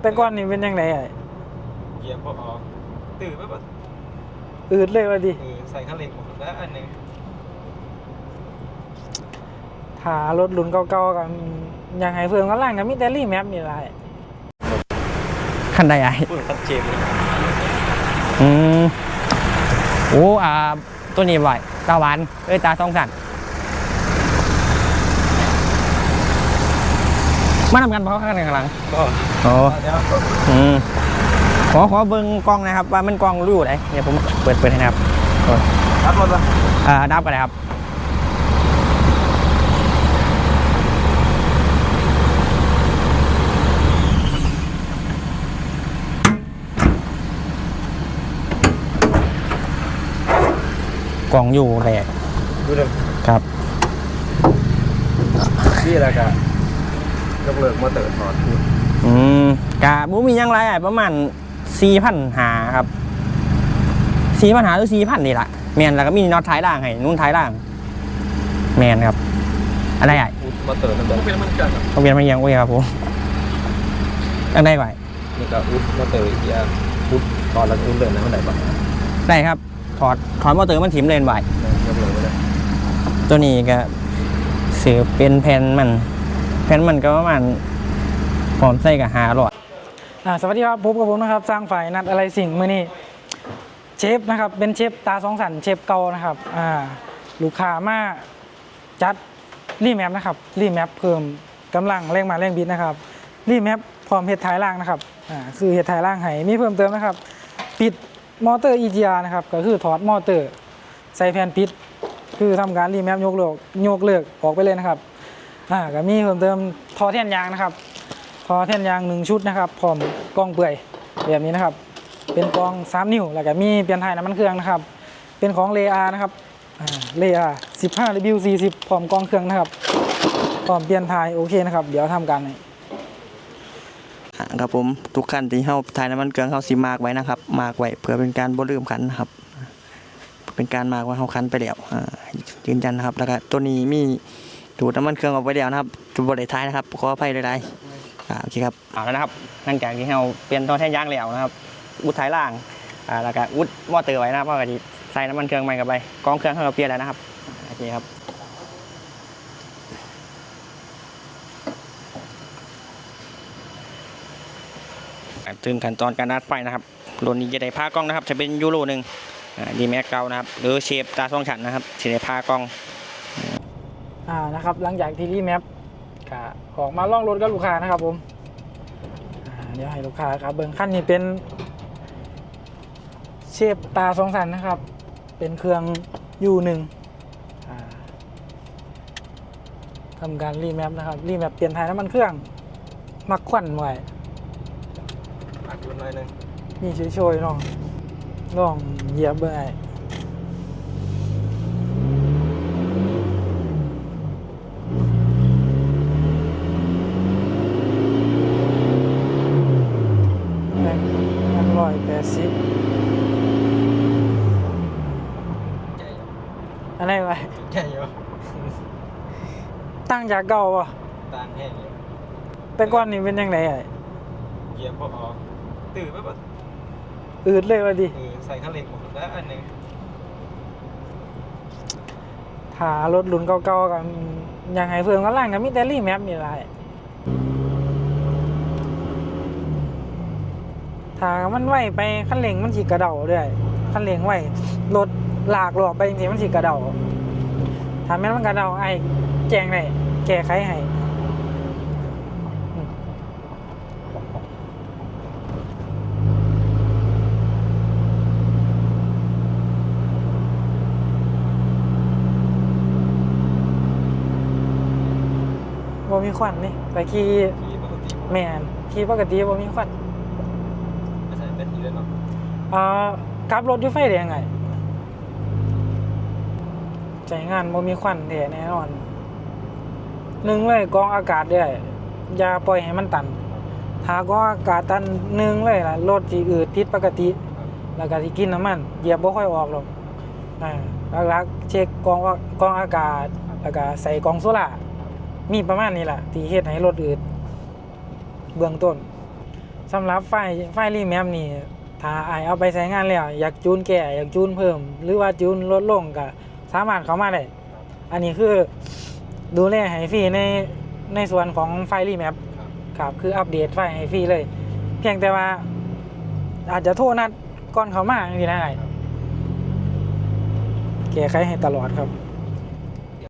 แต่ก่อนนี่เป็นยังไงไอ้เหยียบบ่ออกตื่นไปบ่อืดเลยว่าดิเออใส่คันเร่งหมดแล้วอันหนึงหารถรุ่นเก่าๆกันยังให้เพิ่มกำลังก็มีแต่รีแมปนี่แหละไอ้คันใดไอ้พูดชัดเจนเลยอืมโอ้อ่าตัวนี้ไหวตาหวานเอ้ยตาสองสัน มาทำกันเพราะข้างในข้างหลังก็โอ้เดี๋ยวอืมขอขอเบิ้งกล้องนะครับ ว่ามันกล้องรู้ไหนเดี๋ยวผมเปิดเปิดให้นะครับรับรถละอ่าดับกันเลยครับกล่องอยู่แรกดูเด้อครับนี่แหละก็ ยกเลิกมาเติร์ดถอดพูดอืมกะบุมีหยังไรอะประมาณสี่พันหาครับสี่พันหาหรือสี่พันนี่แหละแมนแล้วก็มีน็อตท้ายล่างให้นุ่นท้ายล่าง แมนครับอะไรอะพูดมาเติร์ดนั่นเป็นมันกันต้องเปลี่ยนมาเอียงโอเคครับผมยังได้ไหวนี่ก็อุ๊บมาเติร์ดอีกอย่างพูดตอนแล้วก็อุ๊บเลยนะมันไหนบ้างได้ครับ ถอดถอดมอเตอร์มันถิ่มเลนไหวยกเลิกไปเลยตัวนี้ก็สือเป็นแผ่นมันแผ่ นมันก็ประมาณพร้อมใส่กับหาหลอดอ่าสวัสดีครับพบกับผมนะครับสร้างฝ่ายนัดอะไรสิ่งมื่อนี้เชฟนะครับเป็นเชฟตาสองสันเชฟเกานะครับอ่าลูกค้ามาจัดรีแมปนะครับรีแมปเพิ่มกำลังแรงมาแรงบิดนะครับรีแมปพร้อมเฮ็ดท้ายล่างนะครับอ่าคือเฮ็ดท้ายล่างให้มีเพิ่มเติมนะครับ ปิดมอเตอร์ EGR นะครับก็คือถอดมอเตอร์ใส่แผ่นปิด คือทำการรีแมปยกเลิกยกเลิกออกไปเลยนะครับ อ่าก็มีเพิ่มเติมทอแท่นยางนะครับทอแท่นยางหนึ่งชุดนะครับพร้อมกล้องเปื่อยแบบนี้นะครับ เป็นกล้อง3นิ้วแล้วก็มีเปลี่ยนถ่ายน้ำมันเครื่องนะครับ เป็นของเลอานะครับเลอา15 W 40พร้อมกล้องเครื่องนะครับพร้อมเปลี่ยนถ่ายโอเคนะครับ เดี๋ยวทำการให้อ่าครับผมทุกขั้นที่เข้าถ่ายน้ำมันเกลืองเข้าสีมาร์กไว้นะครับมาร์กไว้เพื่อเป็นการบ่ลืมคันนะครับเป็นการมาร์กว่าเขาคันไปแล้วอ่ายืนยันนะครับ แล้วก็ตัวนี้มี ดูดน้ำมันเครื่องออกไปแล้วนะครับจุดบริท้ายนะครับขออภัยหลายๆอ่าโอเคครับเอาแล้วนะครับหลังจากที่เราเปลี่ยนท่อแท่นยางแล้วนะครับ อุดท้ายล่างอ่าแล้วก็อุดมอเตอร์ไว้นะครับเพราะว่าจะใส่น้ำมันเครื่องใหม่กับไปกองเครื่องเขาเปลี่ยนแล้วนะครับโอเคครับถึงขั้นตอนการนัดไฟนะครับรุ่นนี้จะได้ผ้ากล้องนะครับ จะเป็นยูโรหนึ่งดีแม็กเก่านะครับ หรือเชฟตาสองชั้นนะครับจะได้ผ้ากล้อง อ่านะครับ หลังจากที่รีแมปก็ออกมาล่องรถกับลูกค้านะครับผมอ่าเดี๋ยวให้ลูกค้าครับเบิ้งขั้นนี้เป็นเชฟตาสองสันนะครับ เป็นเครื่องยูหนึ่งอ่าทำการรีแมปนะครับรีแมปเปลี่ยนถ่ายน้ำมันเครื่องมักควันไว้อัดอยู่หน่อยหนึงมีโชยๆน้องลองเหยียบเบิ่งไอ้แม็กแม็กร้อยแปด สิบใหญ่อยู่อะไรไว้ใหญ่อยู่ตั้งจากเก่าป่ะต่างแห้งอยู่แต่ก่อนนี่เป็นยังไงไอ้เหยียบบ่ออกตื่นไปบ่อืดเลยว่าดิเออใส่คันเร่งหมดแล้วอันหนึงหารถรุ่นเก่าๆกันยังให้เพิ่มกำลังก็มีแต่รีแมปนี่แหละ ถ้ามันไหวไปคันเร่งมันสิกระเดาเด้วยคันเร่งไหวรถลากหลอกไปจริงๆมันสิกระเดาถ้าแม่นมันกระเดาไอ้แจงได้แก้ไขให้อืมบ่มีควันนี่แต่ขี่ขี่ปกติแม่นขี่ปกติบ่มีควัน ไม่ใช่เป็นทีเลยเนาะ อ่ากับรถอยู่ไฟแดงไงใจงานบ่มีควันแท้แน่นอนหนึ่งเลยกองอากาศด้อย่าปล่อยให้มันตัน ถ้ากองอากาศตันหนึ่งเลยล่ะรถสิอืดผิดปกติ แล้วก็สิกินน้ำมันเหยียบบ่ค่อยออกหรอกอ่าลักๆเช็คกองว่ากองอากาศแล้วก็ใส่กองโซล่ามีประมาณนี้ล่ะ ที่เฮ็ดให้รถอืดเบื้องต้นสำหรับไฟไฟรีแมปนี่ ถ้าไอเอาไปใช้งานแล้วอยากจูนแก่อยากจูนเพิ่ม หรือว่าจูนลดลงก็สามารถเข้ามาได้อันนี้คือดูแลให้ฟรีในในส่วนของไฟรีแมปครับคืออัปเดตไฟให้ฟรีเลย เพียงแต่ว่า อาจจะโทรนัดก่อนเขามาอย่างนี้ได้แก้ไขให้ตลอดครับ